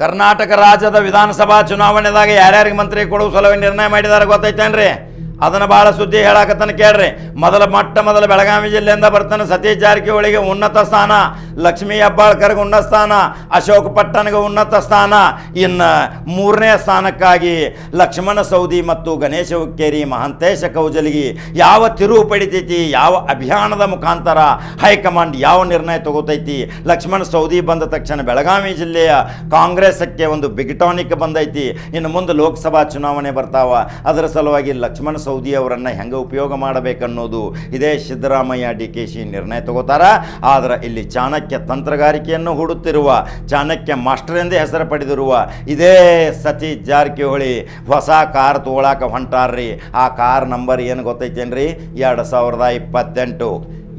ಕರ್ನಾಟಕ ರಾಜ್ಯದ ವಿಧಾನಸಭಾ ಚುನಾವಣೆದಾಗ ಯಾರ್ಯಾರಿಗೆ ಮಂತ್ರಿ ಕೊಡುವ ಸಲುವಾಗಿ ನಿರ್ಣಯ ಮಾಡಿದಾರೆ ಗೊತ್ತೈತೇನ್ರಿ? ಅದನ್ನ ಭಾಳ ಸುದ್ದಿ ಹೇಳಾಕತ್ತಾನ ಕೇಳ್ರಿ. ಮೊದಲ ಮೊಟ್ಟ ಮೊದಲ ಬೆಳಗಾವಿ ಜಿಲ್ಲೆಯಿಂದ ಬರ್ತಾನೆ ಸತೀಶ್ ಜಾರಕಿಹೊಳಿಗೆ ಉನ್ನತ ಸ್ಥಾನ, ಲಕ್ಷ್ಮೀ ಹೆಬ್ಬಾಳ್ಕರ್ಗೆ ಉನ್ನತ ಸ್ಥಾನ, ಅಶೋಕ್ ಪಟ್ಟಣಗೆ ಉನ್ನತ ಸ್ಥಾನ, ಇನ್ನು ಮೂರನೇ ಸ್ಥಾನಕ್ಕಾಗಿ ಲಕ್ಷ್ಮಣ ಸೌದಿ ಮತ್ತು ಗಣೇಶ ಹುಕ್ಕೇರಿ ಮಹಾಂತೇಶ ಕೌಜಲಿಗಿ ಯಾವ ತಿರುವು ಪಡಿತೈತಿ, ಯಾವ ಅಭಿಯಾನದ ಮುಖಾಂತರ ಹೈಕಮಾಂಡ್ ಯಾವ ನಿರ್ಣಯ ತಗೋತೈತಿ, ಲಕ್ಷ್ಮಣ ಸೌದಿ ಬಂದ ತಕ್ಷಣ ಬೆಳಗಾವಿ ಜಿಲ್ಲೆಯ ಕಾಂಗ್ರೆಸ್ಕ್ಕೆ ಒಂದು ಬಿಗಟಾನಿಕ್ ಬಂದೈತಿ, ಇನ್ನು ಮುಂದೆ ಲೋಕಸಭಾ ಚುನಾವಣೆ ಬರ್ತಾವ, ಅದರ ಸಲುವಾಗಿ ಲಕ್ಷ್ಮಣ ಸೌದಿ ಅವರನ್ನು ಹೆಂಗೆ ಉಪಯೋಗ ಮಾಡಬೇಕನ್ನೋದು ಇದೇ ಸಿದ್ದರಾಮಯ್ಯ ಡಿ ಕೆ ಶಿ ನಿರ್ಣಯ ತಗೋತಾರ. ಆದರೆ ಇಲ್ಲಿ ಚಾಣಕ್ಯ ತಂತ್ರಗಾರಿಕೆಯನ್ನು ಹೂಡುತ್ತಿರುವ, ಚಾಣಕ್ಯ ಮಾಸ್ಟರ್ ಎಂದೇ ಹೆಸರು ಪಡೆದಿರುವ ಇದೇ ಸತೀಶ್ ಜಾರಕಿಹೊಳಿ ಹೊಸ ಕಾರ್ ತಗೊಳಕ ಹೊಂಟಾರ್ರಿ. ಆ ಕಾರ್ ನಂಬರ್ ಏನು ಗೊತ್ತೈತೇನ್ರಿ? ಎರಡು ಸಾವಿರದ ಇಪ್ಪತ್ತೆಂಟು.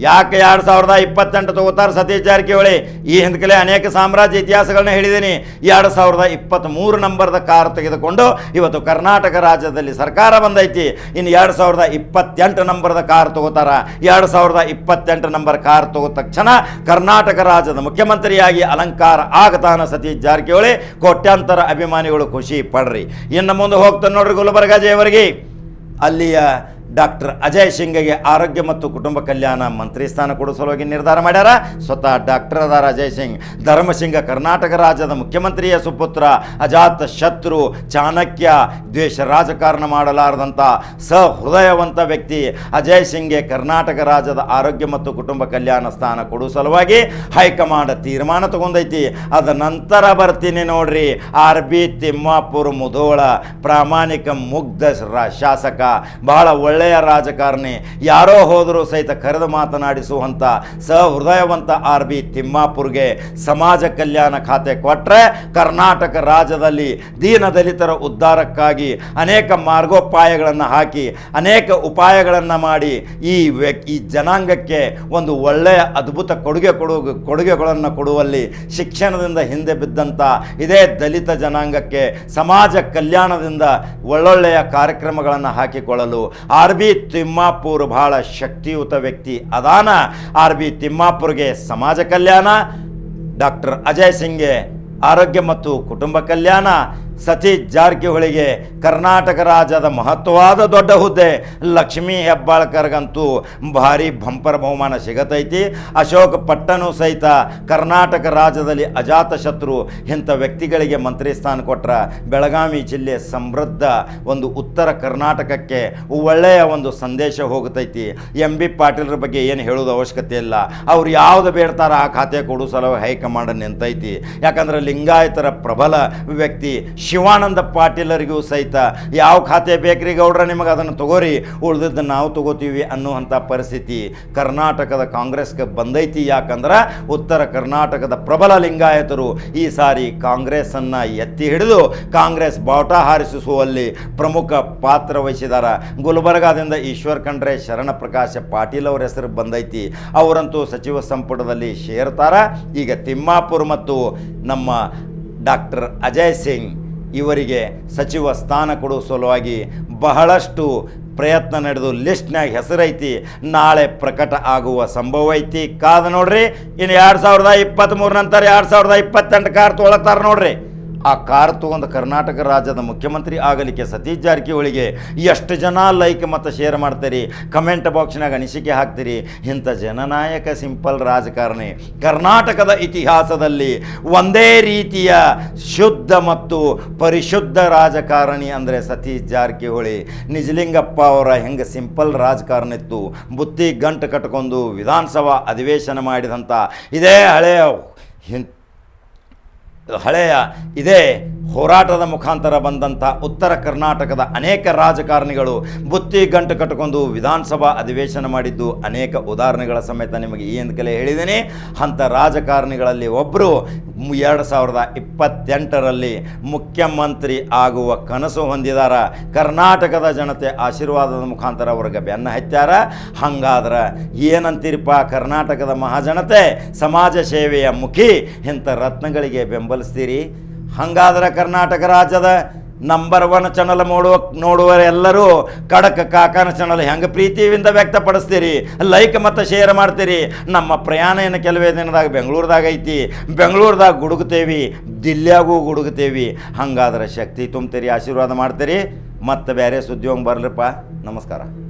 ಯಾಕೆ ಎರಡು ಸಾವಿರದ ಇಪ್ಪತ್ತೆಂಟು ತಗೋತಾರೆ ಸತೀಶ್ ಜಾರಕಿಹೊಳಿ? ಈ ಹಿಂದ್ಕಲೆ ಅನೇಕ ಸಾಮ್ರಾಜ್ಯ ಇತಿಹಾಸಗಳನ್ನ ಹೇಳಿದ್ದೀನಿ ಎರಡು ಸಾವಿರದ ಇಪ್ಪತ್ತ್ಮೂರು ನಂಬರ್ದ ಕಾರ್ ತೆಗೆದುಕೊಂಡು ಇವತ್ತು ಕರ್ನಾಟಕ ರಾಜ್ಯದಲ್ಲಿ ಸರ್ಕಾರ ಬಂದೈತಿ. ಇನ್ನು ಎರಡು ಸಾವಿರದ ಇಪ್ಪತ್ತೆಂಟು ನಂಬರ್ದ ಕಾರ್ ತಗೋತಾರ ಎರಡು ಸಾವಿರದ ಇಪ್ಪತ್ತೆಂಟು ನಂಬರ್ ಕಾರ್ ತಗೋ ತಕ್ಷಣ ಕರ್ನಾಟಕ ರಾಜ್ಯದ ಮುಖ್ಯಮಂತ್ರಿಯಾಗಿ ಅಲಂಕಾರ ಆಗತಾನ ಸತೀಶ್ ಜಾರಕಿಹೊಳಿ. ಕೋಟ್ಯಾಂತರ ಅಭಿಮಾನಿಗಳು ಖುಷಿ ಪಡ್ರಿ. ಇನ್ನು ಮುಂದೆ ಹೋಗ್ತಾನೆ ನೋಡ್ರಿ ಗುಲ್ಬರ್ಗ ಜಯವರಿಗೆ ಅಲ್ಲಿಯ ಡಾಕ್ಟರ್ ಅಜಯ್ ಸಿಂಗ್ಗೆ ಆರೋಗ್ಯ ಮತ್ತು ಕುಟುಂಬ ಕಲ್ಯಾಣ ಮಂತ್ರಿ ಸ್ಥಾನ ಕೊಡೋ ಸಲುವಾಗಿ ನಿರ್ಧಾರ ಮಾಡ್ಯಾರ. ಸ್ವತಃ ಡಾಕ್ಟರ್ ಅದಾರ ಅಜಯ್ ಸಿಂಗ್ ಧರ್ಮಸಿಂಗ ಕರ್ನಾಟಕ ರಾಜ್ಯದ ಮುಖ್ಯಮಂತ್ರಿಯ ಸುಪುತ್ರ, ಅಜಾತ ಶತ್ರು, ಚಾಣಕ್ಯ, ದ್ವೇಷ ರಾಜಕಾರಣ ಮಾಡಲಾರದಂಥ ಸಹೃದಯವಂತ ವ್ಯಕ್ತಿ ಅಜಯ್ ಸಿಂಗ್ಗೆ ಕರ್ನಾಟಕ ರಾಜ್ಯದ ಆರೋಗ್ಯ ಮತ್ತು ಕುಟುಂಬ ಕಲ್ಯಾಣ ಸ್ಥಾನ ಕೊಡುವ ಸಲುವಾಗಿ ಹೈಕಮಾಂಡ್ ತೀರ್ಮಾನ ತಗೊಂಡೈತಿ. ಅದ ನಂತರ ಬರ್ತೀನಿ ನೋಡ್ರಿ. ಆರ್ ಬಿ ತಿಮ್ಮಾಪುರ ಮುಧೋಳ ಪ್ರಾಮಾಣಿಕ ಮುಗ್ಧ ಶಾಸಕ, ಬಹಳ ಒಳ್ಳೆಯ ರಾಜಕಾರಣಿ. ಯಾರೋ ಹೋದರೂ ಸಹಿತ ಕರೆದು ಮಾತನಾಡಿಸುವಂಥ ಸಹೃದಯವಂತ ಆರ್ ಬಿ ತಿಮ್ಮಾಪುರ್ಗೆ ಸಮಾಜ ಕಲ್ಯಾಣ ಖಾತೆ ಕೊಟ್ಟರೆ ಕರ್ನಾಟಕ ರಾಜ್ಯದಲ್ಲಿ ದೀನ ದಲಿತರ ಉದ್ಧಾರಕ್ಕಾಗಿ ಅನೇಕ ಮಾರ್ಗೋಪಾಯಗಳನ್ನು ಹಾಕಿ, ಅನೇಕ ಉಪಾಯಗಳನ್ನು ಮಾಡಿ ಈ ವ್ಯಕ್, ಈ ಜನಾಂಗಕ್ಕೆ ಒಂದು ಒಳ್ಳೆಯ ಅದ್ಭುತ ಕೊಡುಗೆ ಕೊಡು, ಕೊಡುಗೆಗಳನ್ನು ಕೊಡುವಲ್ಲಿ ಶಿಕ್ಷಣದಿಂದ ಹಿಂದೆ ಬಿದ್ದಂಥ ಇದೇ ದಲಿತ ಜನಾಂಗಕ್ಕೆ ಸಮಾಜ ಕಲ್ಯಾಣದಿಂದ ಒಳ್ಳೊಳ್ಳೆಯ ಕಾರ್ಯಕ್ರಮಗಳನ್ನು ಹಾಕಿಕೊಳ್ಳಲು ಆರ್ ಬಿ ತಿಮ್ಮಾಪುರ್ ಬಹಳ ಶಕ್ತಿಯುತ ವ್ಯಕ್ತಿ ಅದಾನ. ಆರ್ ಬಿ ತಿಮ್ಮಾಪುರ್ಗೆ ಸಮಾಜ ಕಲ್ಯಾಣ, ಡಾಕ್ಟರ್ ಅಜಯ್ ಸಿಂಗ್ಗೆ ಆರೋಗ್ಯ ಮತ್ತು ಕುಟುಂಬ ಕಲ್ಯಾಣ. ಸತೀಶ್ ಜಾರಕಿಹೊಳಿಗೆ ಕರ್ನಾಟಕ ರಾಜ್ಯದ ಮಹತ್ವವಾದ ದೊಡ್ಡ ಹುದ್ದೆ. ಲಕ್ಷ್ಮೀ ಹೆಬ್ಬಾಳ್ಕರ್ಗಂತೂ ಭಾರಿ ಬಂಪರ್ ಬಹುಮಾನ ಸಿಗತೈತಿ. ಅಶೋಕ್ ಪಟ್ಟಣು ಸಹಿತ ಕರ್ನಾಟಕ ರಾಜ್ಯದಲ್ಲಿ ಅಜಾತ ಶತ್ರು ಇಂಥ ವ್ಯಕ್ತಿಗಳಿಗೆ ಮಂತ್ರಿ ಸ್ಥಾನ ಕೊಟ್ರ ಬೆಳಗಾವಿ ಜಿಲ್ಲೆ ಸಮೃದ್ಧ ಒಂದು ಉತ್ತರ ಕರ್ನಾಟಕಕ್ಕೆ ಒಳ್ಳೆಯ ಒಂದು ಸಂದೇಶ ಹೋಗತೈತಿ. ಎಂ ಬಿ ಪಾಟೀಲ್ರ ಬಗ್ಗೆ ಏನು ಹೇಳೋದು ಅವಶ್ಯಕತೆ ಇಲ್ಲ. ಅವ್ರು ಯಾವುದು ಬೇಡ್ತಾರ ಆ ಖಾತೆ ಕೊಡೋ ಸಲುವಾಗಿ ಹೈಕಮಾಂಡ್ ನಿಂತೈತಿ. ಯಾಕಂದ್ರೆ ಲಿಂಗಾಯತರ ಪ್ರಬಲ ವ್ಯಕ್ತಿ ಶಿವಾನಂದ ಪಾಟೀಲರಿಗೂ ಸಹಿತ ಯಾವ ಖಾತೆ ಬೇಕ್ರಿ ಗೌಡ್ರ, ನಿಮಗೆ ಅದನ್ನು ತಗೋರಿ. ಉಳಿದದ್ದು ನಾವು ತಗೋತೀವಿ ಅನ್ನುವಂಥ ಪರಿಸ್ಥಿತಿ ಕರ್ನಾಟಕದ ಕಾಂಗ್ರೆಸ್ಗೆ ಬಂದೈತಿ. ಯಾಕಂದ್ರೆ ಉತ್ತರ ಕರ್ನಾಟಕದ ಪ್ರಬಲ ಲಿಂಗಾಯತರು ಈ ಸಾರಿ ಕಾಂಗ್ರೆಸ್ಸನ್ನು ಎತ್ತಿ ಹಿಡಿದು ಕಾಂಗ್ರೆಸ್ ಬಾವುಟ ಹಾರಿಸುವಲ್ಲಿ ಪ್ರಮುಖ ಪಾತ್ರ ವಹಿಸಿದಾರ. ಗುಲ್ಬರ್ಗಾದಿಂದ ಈಶ್ವರ್ ಖಂಡ್ರೆ ಶರಣ ಪ್ರಕಾಶ ಪಾಟೀಲ್ ಅವರ ಹೆಸರು ಬಂದೈತಿ. ಅವರಂತೂ ಸಚಿವ ಸಂಪುಟದಲ್ಲಿ ಸೇರ್ತಾರ. ಈಗ ತಿಮ್ಮಾಪುರ್ ಮತ್ತು ನಮ್ಮ ಡಾಕ್ಟರ್ ಅಜಯ್ ಸಿಂಗ್ ಇವರಿಗೆ ಸಚಿವ ಸ್ಥಾನ ಕೊಡುವ ಸಲುವಾಗಿ ಬಹಳಷ್ಟು ಪ್ರಯತ್ನ ನಡೆದು ಲಿಸ್ಟ್ನಾಗ ಹೆಸರೈತಿ. ನಾಳೆ ಪ್ರಕಟ ಆಗುವ ಸಂಭವ ಐತಿ. ಕಾದ ನೋಡ್ರಿ ಇನ್ನು ಎರಡು ಸಾವಿರದ ಇಪ್ಪತ್ತ್ಮೂರು ನಂತರ ಎರಡು ಸಾವಿರದ ಇಪ್ಪತ್ತೆಂಟು ಕಾರ್ ತೊಗೊಳತ್ತಾರ ನೋಡ್ರಿ. ಆ ಕಾರ್ ತೊಗೊಂಡು ಕರ್ನಾಟಕ ರಾಜ್ಯದ ಮುಖ್ಯಮಂತ್ರಿ ಆಗಲಿಕ್ಕೆ ಸತೀಶ್ ಜಾರಕಿಹೊಳಿಗೆ ಎಷ್ಟು ಜನ ಲೈಕ್ ಮತ್ತು ಶೇರ್ ಮಾಡ್ತೀರಿ? ಕಮೆಂಟ್ ಬಾಕ್ಸ್ನಾಗ ಅನಿಸಿಕೆ ಹಾಕ್ತೀರಿ. ಇಂಥ ಜನನಾಯಕ ಸಿಂಪಲ್ ರಾಜಕಾರಣಿ ಕರ್ನಾಟಕದ ಇತಿಹಾಸದಲ್ಲಿ ಒಂದೇ ರೀತಿಯ ಶುದ್ಧ ಮತ್ತು ಪರಿಶುದ್ಧ ರಾಜಕಾರಣಿ ಅಂದರೆ ಸತೀಶ್ ಜಾರಕಿಹೊಳಿ. ನಿಜಲಿಂಗಪ್ಪ ಅವರ ಹೆಂಗೆ ಸಿಂಪಲ್ ರಾಜಕಾರಣ ಇತ್ತು ಬುತ್ತಿ ಗಂಟು ಕಟ್ಕೊಂಡು ವಿಧಾನಸಭಾ ಅಧಿವೇಶನ ಮಾಡಿದಂಥ ಇದೇ ಹಳೆಯ ಹಳೆಯ ಇದೇ. ಹೋರಾಟದ ಮುಖಾಂತರ ಬಂದಂಥ ಉತ್ತರ ಕರ್ನಾಟಕದ ಅನೇಕ ರಾಜಕಾರಣಿಗಳು ಬುತ್ತಿ ಗಂಟು ಕಟ್ಟಿಕೊಂಡು ವಿಧಾನಸಭಾ ಅಧಿವೇಶನ ಮಾಡಿದ್ದು ಅನೇಕ ಉದಾಹರಣೆಗಳ ಸಮೇತ ನಿಮಗೆ ಈ ಹಿಂದ್ಕಲೆ ಹೇಳಿದ್ದೀನಿ. ಅಂಥ ರಾಜಕಾರಣಿಗಳಲ್ಲಿ ಒಬ್ಬರು ಎರಡು ಸಾವಿರದ ಇಪ್ಪತ್ತೆಂಟರಲ್ಲಿ ಮುಖ್ಯಮಂತ್ರಿ ಆಗುವ ಕನಸು ಹೊಂದಿದಾರ. ಕರ್ನಾಟಕದ ಜನತೆ ಆಶೀರ್ವಾದದ ಮುಖಾಂತರ ಅವ್ರಿಗೆ ಬೆನ್ನ ಹಚ್ಚಾರ. ಹಂಗಾದ್ರೆ ಏನಂತೀರಿಪ್ಪ ಕರ್ನಾಟಕದ ಮಹಾಜನತೆ? ಸಮಾಜ ಸೇವೆಯ ಮುಖಿ ಇಂಥ ರತ್ನಗಳಿಗೆ ಬೆಂಬಲಿಸ್ತೀರಿ? ಹಂಗಾದ್ರೆ ಕರ್ನಾಟಕ ರಾಜ್ಯದ ನಂಬರ್ ಒನ್ ಚಾನಲ್ ನೋಡುವ ನೋಡುವರೆಲ್ಲರೂ ಕಡಕ ಕಾಕನ ಚಾನಲ್ ಹೆಂಗೆ ಪ್ರೀತಿಯಿಂದ ವ್ಯಕ್ತಪಡಿಸ್ತೀರಿ? ಲೈಕ್ ಮತ್ತು ಶೇರ್ ಮಾಡ್ತೀರಿ. ನಮ್ಮ ಪ್ರಯಾಣ ಏನು ಕೆಲವೇ ದಿನದಾಗ ಬೆಂಗಳೂರದಾಗ ಐತಿ. ಬೆಂಗಳೂರದಾಗ ಗುಡುಗ್ತೇವಿ, ದಿಲ್ಲಿಯಾಗೂ ಗುಡುಗ್ತೇವಿ. ಹಂಗಾದ್ರೆ ಶಕ್ತಿ ತುಂಬ್ತೀರಿ, ಆಶೀರ್ವಾದ ಮಾಡ್ತೀರಿ. ಮತ್ತು ಬೇರೆ ಸುದ್ದಿ ಹೋಗಿ ಬರ್ಲಿಪ್ಪ. ನಮಸ್ಕಾರ.